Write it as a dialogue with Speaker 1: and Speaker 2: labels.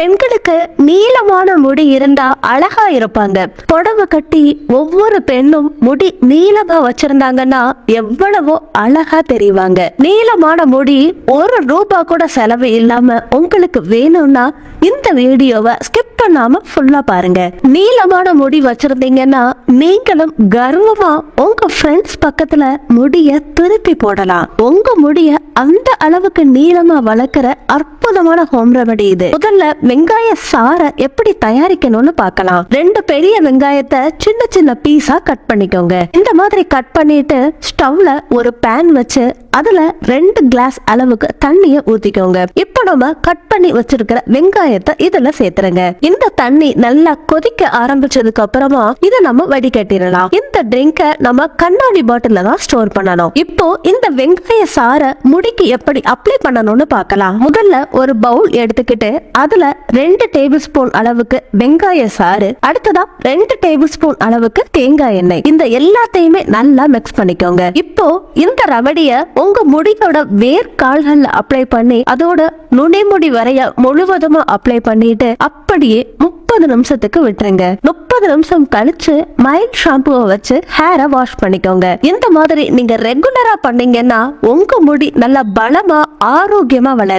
Speaker 1: பெண்களுக்கு நீளமான முடி இருந்தா அழகா இருப்பாங்க. புடவை கட்டி ஒவ்வொரு பெண்ணும் முடி நீளமா வச்சிருந்தாங்கன்னா எவ்வளவோ அழகா தெரிவாங்க. நீளமான முடி ஒரு ரூபா கூட செலவு இல்லாம உங்களுக்கு வேணும்னா இந்த வீடியோவை ஸ்கிப் பண்ணாம ஃபுல்லா பாருங்க. நீளமான முடி வச்சிருந்தீங்கன்னா நீங்களும் கர்வமா உங்க ஃப்ரெண்ட்ஸ் பக்கத்துல முடிய திருப்பி போடலாம். உங்க முடிய அந்த அளவுக்கு நீளமா வளர்க்கிற அற்புதமான ஹோம் ரெமடி இது. முதல்ல வெங்காய சாறை எப்படி தயாரிக்கணும்னு பார்க்கலாம். ரெண்டு பெரிய வெங்காயத்தை சின்ன சின்ன பீஸா கட் பண்ணிக்கோங்க. இந்த மாதிரி கட் பண்ணிட்டு ஸ்டவ்ல ஒரு பேன் வச்சு அதுல ரெண்டு கிளாஸ் அளவுக்கு தண்ணிய ஊத்திக்கோங்க. இப்போ நம்ம கட் பண்ணி வச்சிருக்கிற வெங்காயத்தை இதுல சேர்த்துருங்க. இந்த தண்ணி நல்லா கொதிக்க ஆரம்பிச்சதுக்கு அப்புறமா இதை நம்ம வடிகட்டிடலாம். இந்த ட்ரிங்க நம்ம கண்ணாடி பாட்டில தான் ஸ்டோர் பண்ணணும். இப்போ இந்த வெங்காய சாறை முடிக்கு எப்படி அப்ளை பண்ணணும்னு பார்க்கலாம். முதல்ல ஒரு பவுல் எடுத்துக்கிட்டு அதுல ரெண்டு டேபிள் ஸ்பூன் அளவுக்கு வெங்காய சாறு அடுத்ததா ரெண்டு டேபிள் ஸ்பூன் அளவுக்கு தேங்காய் எண்ணெய். இந்த எல்லாத்தையுமே நல்லா மிக்ஸ் பண்ணிக்கோங்க. இப்போ இந்த ரவடிய உங்க முடியோட வேர்கால்கள் அப்ளை பண்ணி அதோட நுனிமுடி வரைய முழுவதுமா அப்ளை பண்ணிட்டு அப்படியே முப்பது நிமிஷத்துக்கு விட்டுருங்க. முப்பது நிமிஷம் கழிச்சு மைல்ட் ஷாம்புவை வச்சு ஹேரை வாஷ் பண்ணிக்கோங்க. இந்த மாதிரி நீங்க ரெகுலரா பண்ணீங்கன்னா உங்க முடி நல்லா பலமா ஆரோக்கியமா வளரும்.